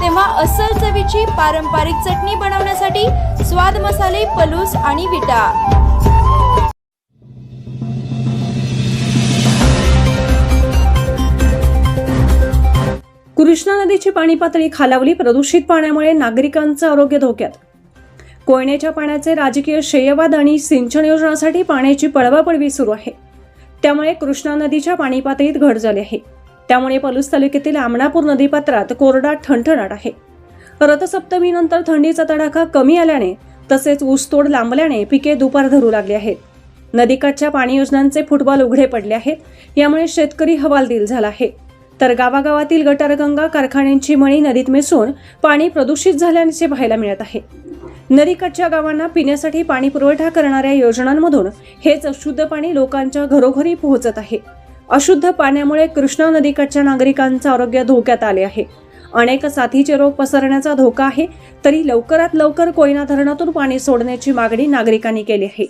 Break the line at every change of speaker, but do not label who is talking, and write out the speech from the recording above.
तेव्हा अस्सल चवीची पारंपरिक चटणी बनवण्यासाठी स्वाद मसाले पलूस आणि विटा.
कृष्णा नदीची पाणी पातळी खालावली प्रदूषित पाण्यामुळे नागरिकांचं आरोग्य धोक्यात. कोयनेच्या पाण्याचे राजकीय श्रेयवाद आणि सिंचन योजनासाठी पाण्याची पळवापळवी सुरू आहे. त्यामुळे कृष्णा नदीच्या पाणी पातळीत घट झाली आहे. त्यामुळे पलूस तालुक्यातील आमणापूर नदीपात्रात कोरडा ठणठणाट आहे. रथसप्तमीनंतर थंडीचा तडाखा कमी आल्याने तसेच ऊसतोड लांबल्याने पिके दुपार धरू लागली आहेत. नदीकाठच्या पाणी योजनांचे फुटबॉल उघडे पडले आहेत. यामुळे शेतकरी हवालदिल झाला आहे. तर गावागावातील गटारगंगा कारखान्यांची मणी नदीत मिसळून पाणी प्रदूषित झाल्याचे पाहायला मिळत आहे. नदीकाठच्या गावांना पिण्यासाठी पाणी पुरवठा करणाऱ्या योजनांमधून हेच अशुद्ध पाणी लोकांच्या घरोघरी पोहोचत आहे. अशुद्ध पाण्यामुळे कृष्णा नदीकाठच्या नागरिकांचं आरोग्य धोक्यात आले आहे. अनेक साथीचे रोग पसरण्याचा धोका आहे तरी लवकरात लवकर कोयना धरणातून पाणी सोडण्याची मागणी नागरिकांनी केली आहे.